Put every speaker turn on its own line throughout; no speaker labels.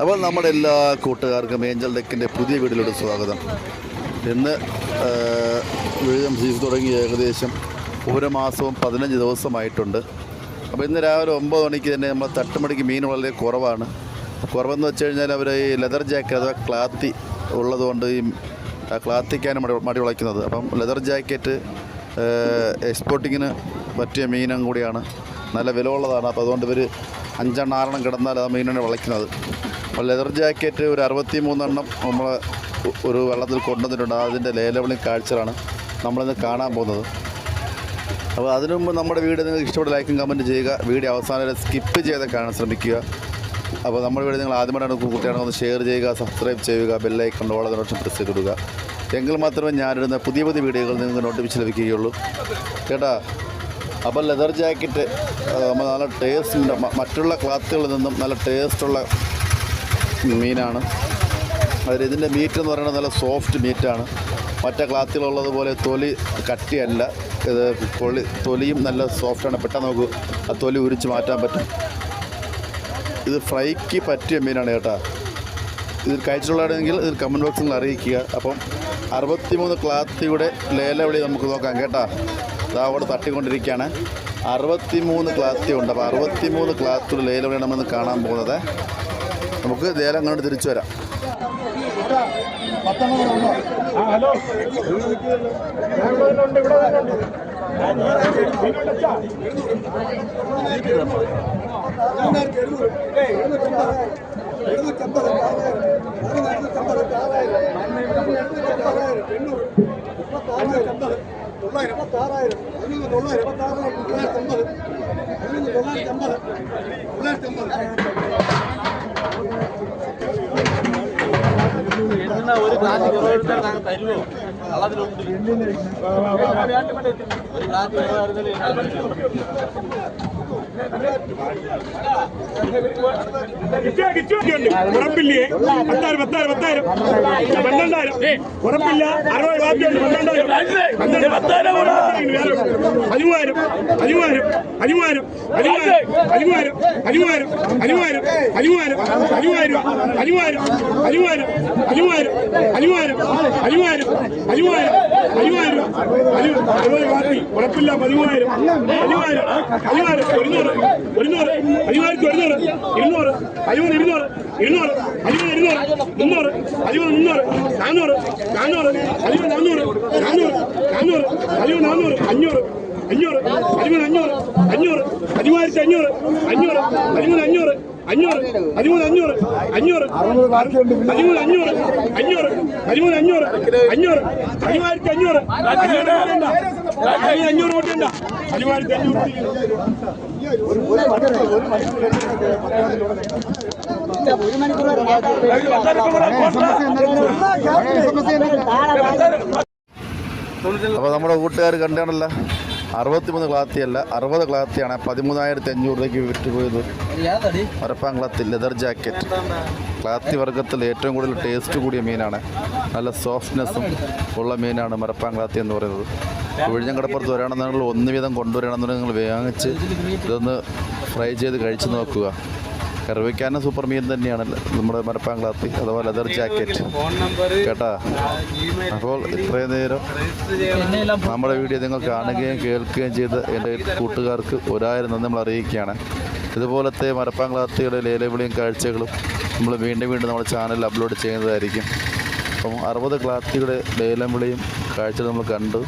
അപ്പോൾ നമ്മുടെ എല്ലാ കൂട്ടുകാർക്കും ഏഞ്ചൽ ഡെക്കിന്റെ പുതിയ വീഡിയോയിലോട്ട് സ്വാഗതം. ഇന്ന് വീഴം സീസൺ തുടങ്ങി ഏകദേശം ഒരു മാസവും പതിനഞ്ച് ദിവസമായിട്ടുണ്ട്. അപ്പോൾ ഇന്ന് രാവിലെ ഒമ്പത് മണിക്ക് തന്നെ നമ്മൾ തട്ടുമണിക്ക് മീൻ വളരെ കുറവാണ്. കുറവെന്ന് വെച്ച് കഴിഞ്ഞാൽ അവർ ഈ ലെതർ ജാക്കറ്റ് അഥവാ ക്ലാത്തി ഉള്ളതുകൊണ്ട് ഈ ക്ലാത്തിക്കാനും മടി മടി ഉളയ്ക്കുന്നത് അപ്പം ലെതർ ജാക്കറ്റ് എക്സ്പോർട്ടിങ്ങിന് പറ്റിയ മീനും കൂടിയാണ്. നല്ല വില ഉള്ളതാണ് അപ്പോൾ അതുകൊണ്ട് ഇവർ അഞ്ചെണ്ണം ആറെണ്ണം കിടന്നാൽ ആ മീനാണ് വിളയ്ക്കുന്നത്. അപ്പോൾ ലെതർ ജാക്കറ്റ് ഒരു അറുപത്തി മൂന്നെണ്ണം നമ്മൾ ഒരു വെള്ളത്തിൽ കൊണ്ടുവന്നിട്ടുണ്ട്. അതിന്റെ ലേലവിളി കാഴ്ചകളാണ് നമ്മളിന്ന് കാണാൻ പോകുന്നത്. അപ്പോൾ അതിനു മുമ്പ് നമ്മുടെ വീഡിയോ നിങ്ങൾക്ക് ഇഷ്ടപ്പെട്ട ലൈക്കും കമന്റ് ചെയ്യുക. വീഡിയോ അവസാനം വരെ സ്കിപ്പ് ചെയ്ത് കാണാൻ ശ്രമിക്കുക. അപ്പോൾ നമ്മുടെ വീഡിയോ നിങ്ങൾ ആദ്യമായിട്ടാണ് കുട്ടിയാണെങ്കിൽ ഒന്ന് ഷെയർ ചെയ്യുക സബ്സ്ക്രൈബ് ചെയ്യുക ബെല്ലൈക്കൺ ഓളെ നോട്ടിഫിക്കേഷൻ പ്രസ് ചെയ്ത് കൊടുക്കുക. എങ്കിൽ മാത്രമേ ഞാനിടുന്ന പുതിയ പുതിയ വീഡിയോകൾ നിങ്ങൾക്ക് നോട്ടിഫിക്കേഷൻ ലഭിക്കുകയുള്ളൂ. കേട്ടാ? അപ്പോൾ ലെതർ ജാക്കറ്റ് നല്ല ടേസ്റ്റ് മറ്റുള്ള ക്ലാത്തുകളിൽ നിന്നും നല്ല ടേസ്റ്റുള്ള മീനാണ്. അതിൽ ഇതിന്റെ മീറ്റ് എന്ന് പറയുന്നത് നല്ല സോഫ്റ്റ് മീറ്റാണ് മറ്റേ ക്ലാത്തിലുള്ളതുപോലെ തൊലി കട്ടിയല്ല. ഇത് പൊളി തൊലിയും നല്ല സോഫ്റ്റാണ് പെട്ടെന്ന് നമുക്ക് ആ തൊലി ഉരിച്ച് മാറ്റാൻ പറ്റും. ഇത് ഫ്രൈക്ക് പറ്റിയ മീനാണ് കേട്ടോ. ഇത് കഴിച്ചിട്ടുള്ളതാണെങ്കിൽ ഇത് കമന്റ് ബോക്സിൽ അറിയിക്കുക. അപ്പം അറുപത്തിമൂന്ന് ക്ലാത്തിയുടെ ലേലവിളി നമുക്ക് നോക്കാം കേട്ടോ. ഇതാ അവിടെ തട്ടിക്കൊണ്ടിരിക്കുകയാണ്. അറുപത്തിമൂന്ന് ക്ലാത്തി ഉണ്ട് അപ്പോൾ അറുപത്തിമൂന്ന് ക്ലാത്തിയുടെ ലേലവിളിയാണ് നമ്മളിന്ന് കാണാൻ പോകുന്നത്. നമുക്ക് ദേലം അങ്ങോട്ട് തിരിച്ചു വരാം
തൊള്ളായിരം പത്താറായിരം തൊള്ളായിരം പത്താറായിരം തൊള്ളായിരത്തി അമ്പത് തൊള്ളായിരത്തി അമ്പത് തൊള്ളായിരത്തി അമ്പത്
ഒരു ഗ്ലാസ് ഗവർണർ താങ്കൾ തരുമോ? കള്ളത്തിലുണ്ട്. ഒരു ഗ്ലാസ് ഗവർണർ
ഉറപ്പില്ലേ പത്തായിരം പത്തായിരം പത്തായിരം പന്ത്രണ്ടായിരം ഉറപ്പില്ല അറുപത് ബാക്കിയുണ്ട് പന്ത്രണ്ടായിരം പന്ത്രണ്ട് പത്തായിരം പതിമൂവായിരം പതിമൂവായിരം പതിമൂവായിരം പതിമൂവായിരം പതിമൂവായിരം പതിമൂവായിരം പതിമൂവായിരം പതിമൂവായിരം പതിമൂവായിരം പതിമൂവായിരം പതിമൂവായിരം പതിമൂവായിരം പതിമൂവായിരം പതിമൂവായിരം പതിമൂവായിരം അറുപത് ബാക്കി ഉറപ്പില്ല പതിമൂവായിരം പതിമൂവായിരം പതിമൂവായിരം ഒരുന്നൂറ്. ഒരുന്നൂറ്. പതിമൂവായിരത്തി ഒരുന്നൂറ്. ഇരുന്നൂറ്. പതിമൂന്ന് ഇരുന്നൂറ്. ഇരുന്നൂറ്. പതിമൂന്ന് ഇരുന്നൂറ്. മുന്നൂറ്. പതിമൂന്ന് മുന്നൂറ്. നാനൂറ് നാനൂറ് പതിമൂന്ന് നാനൂറ് നാനൂറ് നാനൂറ് പതിമൂന്ന് നാനൂറ് അഞ്ഞൂറ്. അഞ്ഞൂറ്. പതിമൂന്ന് അഞ്ഞൂറ്. അഞ്ഞൂറ്. പതിമൂവായിരത്തി അഞ്ഞൂറ്. അഞ്ഞൂറ്. പതിമൂന്ന് അഞ്ഞൂറ്. അഞ്ഞൂറ് പതിമൂന്ന് അഞ്ഞൂറ് അഞ്ഞൂറ് പതിമൂന്ന് അഞ്ഞൂറ് അഞ്ഞൂറ് പതിമൂന്ന് അഞ്ഞൂറ് അഞ്ഞൂറ് പതിമൂവായിരത്തി അഞ്ഞൂറ്. അഞ്ഞൂറ് കൂട്ടിയുണ്ട പതിമൂവായിരത്തി അഞ്ഞൂറ്
അപ്പോൾ നമ്മുടെ കൂട്ടുകാർ കണ്ടാണല്ലോ. അറുപത്തിമൂന്ന് ക്ലാത്തിയല്ല അറുപത് ക്ലാത്തിയാണ്. പതിമൂന്നായിരത്തി അഞ്ഞൂറ് രൂപയ്ക്ക് വിറ്റുപോയത് മരപ്പാൻ ക്ലാത്തി ലെതർ ജാക്കറ്റ്. ക്ലാത്തി വർഗത്തിൽ ഏറ്റവും കൂടുതൽ ടേസ്റ്റ് കൂടിയ മീനാണ്. നല്ല സോഫ്റ്റ്നെസ്സും ഉള്ള മീനാണ് മരപ്പാൻ ക്ലാത്തി എന്ന് പറയുന്നത്. വിഴിഞ്ഞം കടപ്പുറത്ത് വരികയാണെന്നുണ്ടെങ്കിൽ ഒന്ന് വീതം കൊണ്ടുവരാണെന്നുണ്ടെങ്കിൽ നിങ്ങൾ വാങ്ങിച്ച് ഇതൊന്ന് ഫ്രൈ ചെയ്ത് കഴിച്ചു നോക്കുക. കറിവയ്ക്കാനും സൂപ്പർ മീൻ തന്നെയാണ് നമ്മുടെ മരപ്പാൻ ക്ലാത്തി അഥവാ ലെതർ ജാക്കറ്റ് കേട്ടാ? അപ്പോൾ ഇത്രയും നേരം നമ്മുടെ വീഡിയോ നിങ്ങൾ കാണുകയും കേൾക്കുകയും ചെയ്ത് എന്റെ കൂട്ടുകാർക്ക് ഒരായിരം നന്ദി നമ്മൾ അറിയിക്കുകയാണ്. ഇതുപോലത്തെ മരപ്പാങ്കളാത്തിയുടെ ലേലവിളിയും കാഴ്ചകളും നമ്മൾ വീണ്ടും വീണ്ടും നമ്മുടെ ചാനലിൽ അപ്ലോഡ് ചെയ്യുന്നതായിരിക്കും. അപ്പം അറുപത് ക്ലാത്തിയുടെ ലേലം വിളിയും കാഴ്ചകൾ നമ്മൾ കണ്ടു.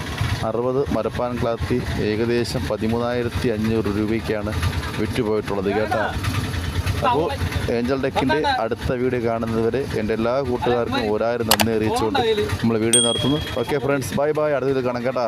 അറുപത് മരപ്പാൻ ക്ലാത്തി ഏകദേശം പതിമൂന്നായിരത്തി അഞ്ഞൂറ് രൂപയ്ക്കാണ് വിറ്റുപോയിട്ടുള്ളത്. കേട്ടോ? അപ്പോൾ ഏഞ്ചൽ ഡെക്കിന്റെ അടുത്ത വീഡിയോ കാണുന്നതുവരെ എന്റെ എല്ലാ കൂട്ടുകാർക്കും ഒരായിരം നന്ദി അറിയിച്ചുകൊണ്ട് നമ്മൾ വീഡിയോ നടത്തുന്നു. Okay friends bye bye. അടുത്ത വീഡിയോ കാണാം കേട്ടോ.